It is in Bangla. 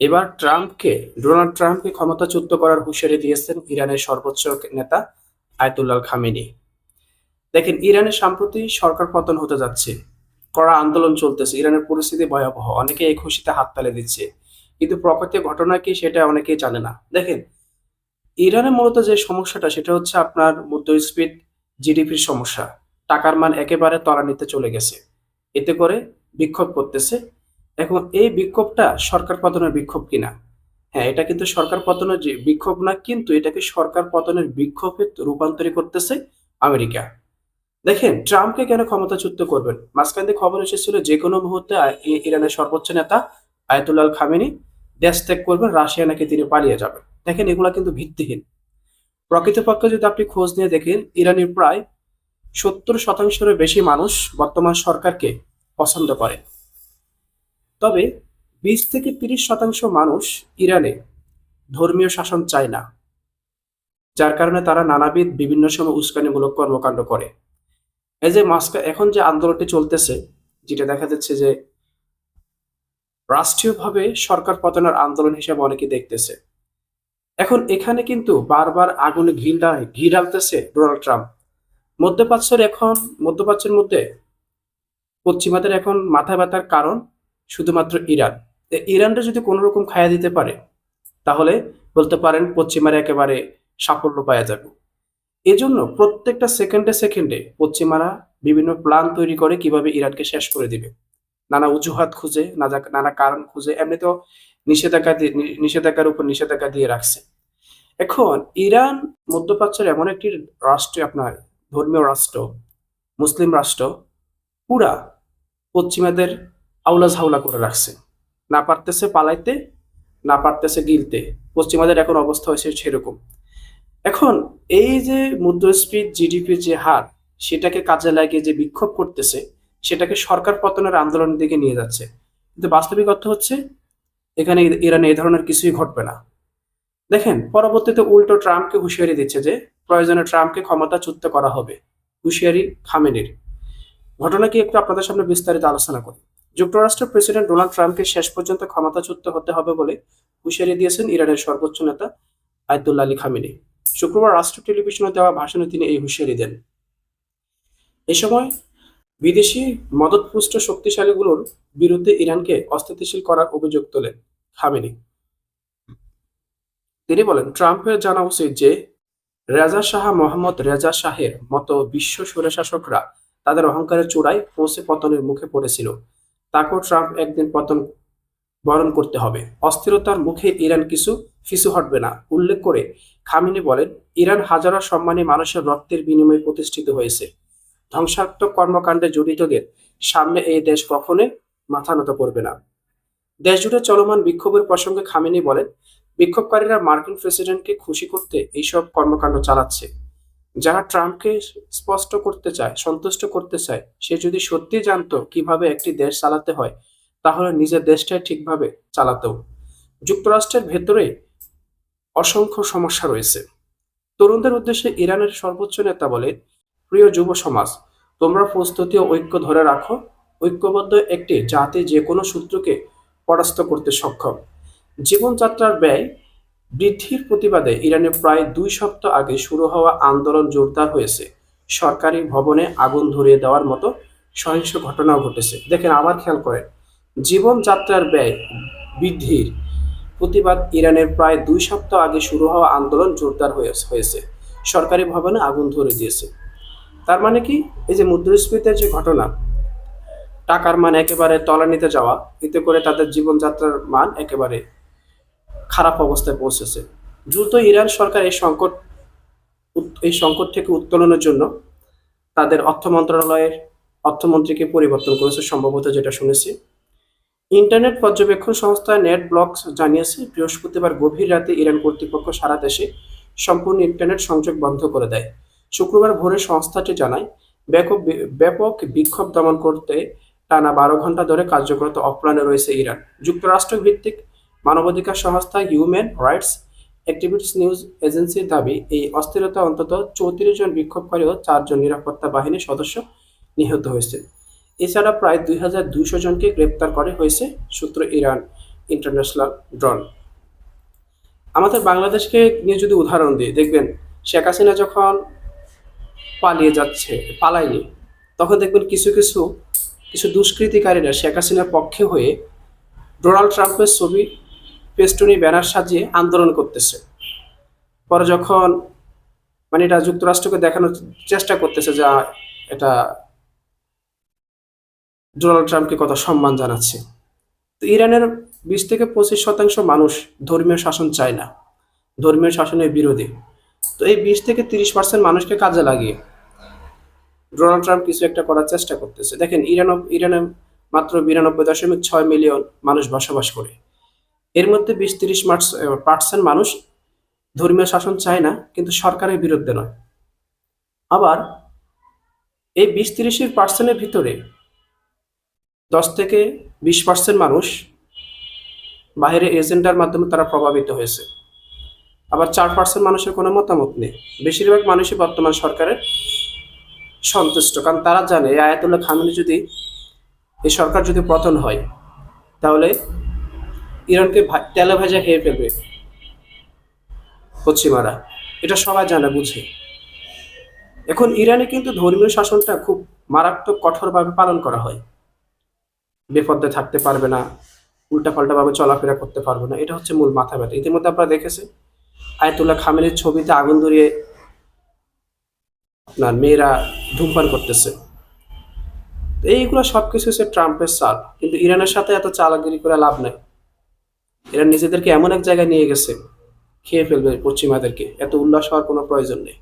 এবার ট্রাম্পকে, ডোনাল্ড ট্রাম্পকে ক্ষমতাচ্যুত করার হুঁশিয়ারি দিয়েছেন ইরানের সর্বোচ্চ নেতা আয়তুল্লাহ খামেনি। দেখেন, ইরানের সাম্প্রতি সরকার পতন হতে যাচ্ছে। কড়া আন্দোলন চলতেছে, ইরানের পরিস্থিতি ভয়াবহ, অনেকে এই খুশিতে হাততালি দিচ্ছে। কিন্তু প্রকৃত ঘটনা কি সেটা অনেকেই জানে না। দেখেন, ইরানের মূলত যে সমস্যাটা, সেটা হচ্ছে আপনার মুদ্রাস্ফীত জিডিপির সমস্যা। টাকার মান একেবারে তলানিতে চলে গেছে। এতে করে বিক্ষোভ করতেছে এখন এই বিক্ষোভটা সরকার পতনের বিক্ষোভ কিনা? হ্যাঁ এটা কিন্তু সরকার পতনের যে বিক্ষোভ না, কিন্তু এটাকে সরকার পতনের বিক্ষোভে রূপান্তরিত করতেছে আমেরিকা। দেখেন, ট্রাম্পকে কেন ক্ষমতাচ্যুত করবেন? মাঝখান দিয়ে খবর এসেছিল যে কোনো মুহূর্তে ইরানের সর্বোচ্চ নেতা আয়তুল্লাহ খামেনি দেশ ত্যাগ করবেন, রাশিয়া নাকি তিনি পালিয়ে যাবেন। দেখেন, এগুলা কিন্তু ভিত্তিহীন। প্রকৃতপক্ষে যদি আপনি খোঁজ নিয়ে দেখেন, ইরানের প্রায় সত্তর শতাংশেরও বেশি মানুষ বর্তমান সরকারকে পছন্দ করে তবে বিশ থেকে তিরিশ শতাংশ মানুষ ইরানে ধর্মীয় শাসন চায় না, যার কারণে তারা নানাবিধ বিভিন্ন সময় উস্কানিমূলক কর্মকাণ্ড করে। এই যে মাস্কা, এখন যে আন্দোলনটি চলতেছে, যেটা দেখা যাচ্ছে যে রাষ্ট্রীয়ভাবে সরকার পতনের আন্দোলন হিসেবে অনেকে দেখতেছে। এখন এখানে কিন্তু বারবার আগুনে ঘি ঘি ঢালতেছে ডোনাল্ড ট্রাম্প। মধ্যপ্রাচ্যের এখন, মধ্যপ্রাচ্যের মধ্যে পশ্চিমাদের এখন মাথা ব্যথার কারণ শুধুমাত্র ইরান। ইরানটা যদি কোনো রকম খায়া দিতে পারে, তাহলে বলতে পারেন পশ্চিমারা একেবারে সাফল্য পাওয়া যাবে। এজন্য প্রত্যেকটা সেকেন্ডে সেকেন্ডে পশ্চিমারা বিভিন্ন প্ল্যান তৈরি করে কীভাবে ইরানকে শেষ করে দিবে। নানা অজুহাত খুঁজে, নানা- কারণ খুঁজে এমনিতেও নিষেধাজ্ঞা দিয়ে, নিষেধাজ্ঞার উপর নিষেধাজ্ঞা দিয়ে রাখছে। এখন ইরান মধ্যপ্রাচ্যের এমন একটি রাষ্ট্র, আপনার ধর্মীয় রাষ্ট্র, মুসলিম রাষ্ট্র, পুরা পশ্চিমাদের আউলা ঝাউলা করে রাখছে। না পারতেছে পালাইতে, না পারতেছে গিলতে। পশ্চিমাদের এখন অবস্থা হয়েছে সেরকম। এখন এই যে মুদ্রাস্ফীত জিডিপির যে হার, সেটাকে কাজে লাগিয়ে যে বিক্ষোভ করতেছে, সেটাকে সরকার পতনের আন্দোলনের দিকে নিয়ে যাচ্ছে। কিন্তু বাস্তবিক অর্থ হচ্ছে, এখানে ইরানে এই ধরনের কিছুই ঘটবে না। দেখেন, পরবর্তীতে উল্টো ট্রাম্পকে হুঁশিয়ারি দিচ্ছে যে, প্রয়োজনে ট্রাম্পকে ক্ষমতাচ্যুত করা হবে। হুঁশিয়ারি খামেনির। ঘটনা কি একটু আপনাদের সামনে বিস্তারিত আলোচনা করি। যুক্তরাষ্ট্রের প্রেসিডেন্ট ডোনাল্ড ট্রাম্পকে শেষ পর্যন্ত ক্ষমতাচ্যুত হতে হবে বলে হুঁশিয়ারি দিয়েছেন ইরানের সর্বোচ্চ নেতা আয়তুল্লাহ আলী খামেনি। শুক্রবার রাষ্ট্র টেলিভিশনে দেওয়া ভাষণে তিনি এই হুঁশিয়ারি দেন। এ সময় বিদেশি মদতপুষ্ট শক্তিশালীগুলোর বিরুদ্ধে ইরানকে অস্থিতিশীল করার অভিযোগ তোলেন খামেনি। তিনি বলেন, ট্রাম্পের জানা উচিত যে রেজা শাহ মোহাম্মদ রেজা শাহের মতো বিশ্ব স্বৈরশাসকরা তাদের অহংকারের চূড়ায় পৌঁছে পতনের মুখে পড়েছিল। তাকেও ট্রাম্প একদিন পতন বরণ করতে হবে। অস্থিরতার মুখে ইরান কিছু ফিসু হটবে না। উল্লেখ করে খামিনি বলেন, ইরান হাজারো সম্মানী মানুষের রক্তের বিনিময়ে প্রতিষ্ঠিত হয়েছে। ধ্বংসাত্মক কর্মকাণ্ডে জড়িতদের সামনে এই দেশ কখনো মাথা নত করবে না। দেশ জুড়ে চলমান বিক্ষোভের প্রসঙ্গে খামেনি বলেন, বিক্ষোভকারীরা মার্কিন প্রেসিডেন্টকে খুশি করতে এইসব কর্মকাণ্ড চালাচ্ছে। যারা ট্রাম্পকে স্পষ্ট করতে চায়, সন্তুষ্ট করতে চায়, সে যদি সত্যি জানতো কীভাবে একটি দেশ চালাতে হয়, তাহলে নিজের দেশটাই ঠিকভাবে চালাতো। যুক্তরাষ্ট্রের ভেতরে অসংখ্য সমস্যা রয়েছে। তরুণদের উদ্দেশ্যে ইরানের সর্বোচ্চ নেতা বলে, প্রিয় যুব সমাজ, তোমরা প্রস্তুতি ও ঐক্য ধরে রাখো। ঐক্যবদ্ধ একটি জাতি যে কোনো শত্রুকে পরাস্ত করতে সক্ষম। জীবনযাত্রার ব্যয় বৃদ্ধির প্রতিবাদে ইরানে প্রায় দুই সপ্তাহ আগে শুরু হওয়া আন্দোলন জোরদার হয়েছে। সরকারি ভবনে আগুন ধরিয়ে দেওয়ার মতো সহিংস ঘটনাও ঘটেছে। দেখেন আবার খেয়াল করেন, জীবনযাত্রার ব্যয় বৃদ্ধির প্রতিবাদ ইরানের প্রায় দুই সপ্তাহ আগে শুরু হওয়া আন্দোলন জোরদার হয়ে- হয়েছে। সরকারি ভবনে আগুন ধরে দিয়েছে। তার মানে কি? এই যে মুদ্রাস্ফীতির যে ঘটনা, টাকার মান একেবারে তলানিতে যাওয়া, এতে করে তাদের জীবনযাত্রার মান একেবারে খারাপ অবস্থায় পৌঁছেছে। দ্রুত ইরান সরকার এই সংকট এই সংকট থেকে উত্তোলনের জন্য তাদের অর্থ মন্ত্রণালয়ের অর্থমন্ত্রীকে পরিবর্তন করেছে সম্ভবত যেটা শুনেছি। ইন্টারনেট পর্যবেক্ষণ সংস্থা নেট ব্লকস জানিয়েছে, বৃহস্পতিবার গভীর রাতে ইরান কর্তৃপক্ষ সারা দেশে সম্পূর্ণ ইন্টারনেট সংযোগ বন্ধ করে দেয়। শুক্রবার ভোরে সংস্থাটি জানায়, ব্যাপক ব্যাপক বিক্ষোভ দমন করতে টানা বারো ঘণ্টা ধরে কার্যকরতা অফলাইনে রয়েছে ইরান। যুক্তরাষ্ট্র ভিত্তিক মানবাধিকার সংস্থা হিউম্যান রাইটস অ্যাক্টিভিটিস নিউজ এজেন্সির দাবি, এই অস্থিরতা অন্তত চৌত্রিশ জন বিক্ষোভকারী ও চারজন নিরাপত্তা বাহিনীর সদস্য নিহত হয়েছে। এছাড়া প্রায় দুই হাজার দুইশো জনকে গ্রেপ্তার করে হয়েছে, সূত্র ইরান ইন্টারন্যাশনাল ড্রোন। আমাদের বাংলাদেশকে নিয়ে যদি উদাহরণ দিই, দেখবেন শেখ হাসিনা যখন পালিয়ে যাচ্ছে, পালায়নি, তখন দেখবেন কিছু কিছু কিছু দুষ্কৃতিকারীরা শেখ হাসিনার পক্ষে হয়ে ডোনাল্ড ট্রাম্পের ছবি পেস্টনি ব্যানার সাজিয়ে আন্দোলন করতেছে। পরে যখন মানে এটা যুক্তরাষ্ট্রকে দেখানোর চেষ্টা করতেছে যা এটা ডোনাল্ড ট্রাম্পকে কত সম্মান জানাচ্ছে। তো ইরানের বিশ থেকে পঁচিশ শতাংশ মানুষ ধর্মীয় শাসন চায় না, ধর্মীয় শাসনের বিরোধী। তো এই বিশ থেকে তিরিশ পার্সেন্ট মানুষকে কাজে লাগিয়ে ডোনাল্ড ট্রাম্প কিছু একটা করার চেষ্টা করতেছে। দেখেন ইরান ইরানে মাত্র বিরানব্বই দশমিক ছয় মিলিয়ন মানুষ বসবাস করে। এর মধ্যে বিশ তিরিশ পার্সেন্ট মানুষ ধর্মীয় শাসন চায় না, কিন্তু সরকারের বিরুদ্ধে নয়। আবার এই বিশ তিরিশ পার্সেন্টের ভিতরে দশ থেকে বিশ পার্সেন্ট মানুষ বাইরে এজেন্ডার মাধ্যমে তারা প্রভাবিত হয়েছে। আবার চার পার্সেন্ট মানুষের কোনো মতামত নেই। বেশিরভাগ মানুষই বর্তমান সরকারের সন্তুষ্ট, কারণ তারা জানে আয়াতুল্লাহ খামেনি যদি, এই সরকার যদি পতন হয়, তাহলে ইরানকে তেলে ভাজা খেয়ে ফেলবে। পশ্চিমারা। এটা সবাই জানা, বুঝে। এখন ইরানে কিন্তু ধর্মীয় শাসনটা খুব মারাত্মক কঠোরভাবে পালন করা হয়। বেপদ্দে থাকতে পারবে না উল্টাপাল্টা ভাবে চলাফেরা করতে পারবে না, এটা হচ্ছে মূল মাথা ব্যথা। ইতিমধ্যে আপনারা দেখেছেন, আয়তুল্লাহ খামেনের ছবিতে আগুন ধরিয়ে আপনার মেয়েরা ধূমপান করতেছে। এইগুলো সবকিছু হচ্ছে ট্রাম্পের চাল, কিন্তু ইরানের সাথে এত চালাগিরি করে লাভ নাই। এরা নিজেদেরকে এমন এক জায়গায় নিয়ে গেছে, খেয়ে ফেলবে পশ্চিমাদেরকে। এত উল্লাস হওয়ার কোনো প্রয়োজন নেই।